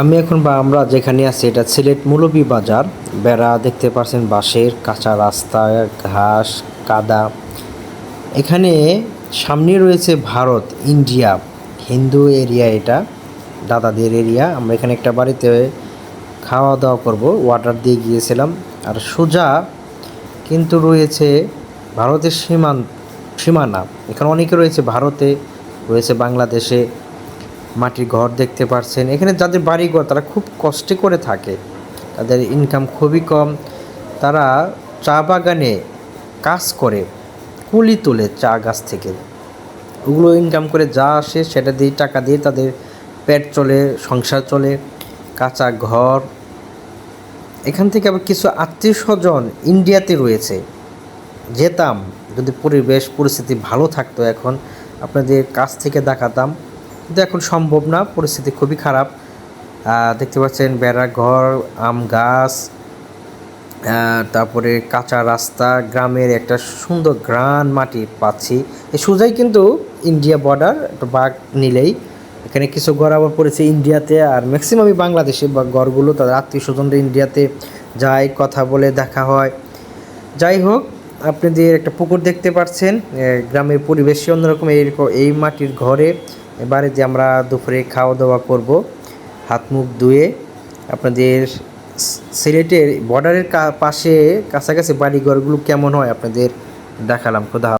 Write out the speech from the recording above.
আমি এখন বা আমরা যেখানে আছি, এটা সিলেট মৌলভী বাজার। বেড়া দেখতে পাচ্ছেন বাঁশের কাঁচা রাস্তা, ঘাস, কাদা। এখানে সামনে রয়েছে ভারত, ইন্ডিয়া, হিন্দু এরিয়া এটা, দাদাদের এরিয়া। আমরা এখানে একটা বাড়িতে খাওয়া দাওয়া করব ওয়াটার দিয়ে গিয়েছিলাম। আর সোজা কিন্তু রয়েছে ভারতের সীমান, সীমানা। এখানে অনেকে রয়েছে ভারতে, রয়েছে বাংলাদেশে। মাটির ঘর দেখতে পারছেন। এখানে যাদের বাড়ি ঘর তারা খুব কষ্টে করে থাকে। তাদের ইনকাম খুবই কম। তারা চা বাগানে কাজ করে, কুলি তোলে চা গাছ থেকে। ওগুলো ইনকাম করে যা আসে সেটা দিয়ে টাকা দিয়ে তাদের পেট চলে, সংসার চলে, কাঁচা ঘর। এখান থেকে আবার কিছু আত্মীয় স্বজন ইন্ডিয়াতে রয়েছে। যেতাম, যদি পরিবেশ, পরিস্থিতি ভালো থাকতো এখন, আপনাদের কাছ থেকে দেখাতাম। কিন্তু এখন সম্ভব না, পরিস্থিতি খুবই খারাপ। দেখতে পাচ্ছেন বেড়া, ঘর, আম গাছ তারপরে কাঁচা রাস্তা, গ্রামের একটা সুন্দর গ্রান মাটি পাচ্ছি। সোজাই কিন্তু ইন্ডিয়া বর্ডার একটা বাঘ নিলেই। এখানে কিছু ঘর আবার পড়েছে ইন্ডিয়াতে, আর ম্যাক্সিমামই বাংলাদেশে বা ঘরগুলো, তাদের আত্মীয় স্বজনরা ইন্ডিয়াতে যায়, কথা বলে, দেখা হয়। যাই হোক, আপনাদের একটা পুকুর দেখতে পাচ্ছেন গ্রামের পরিবেশই অন্যরকম, এই এই মাটির ঘরে। বাড়িতে আমরা দুপুরে খাওয়া দাওয়া করব, হাত মুখ ধুয়ে আপনাদের সিলেটের বর্ডারের পাশে কাছাকাছি বাড়িঘরগুলো কেমন হয় আপনাদের দেখালাম, খোদা।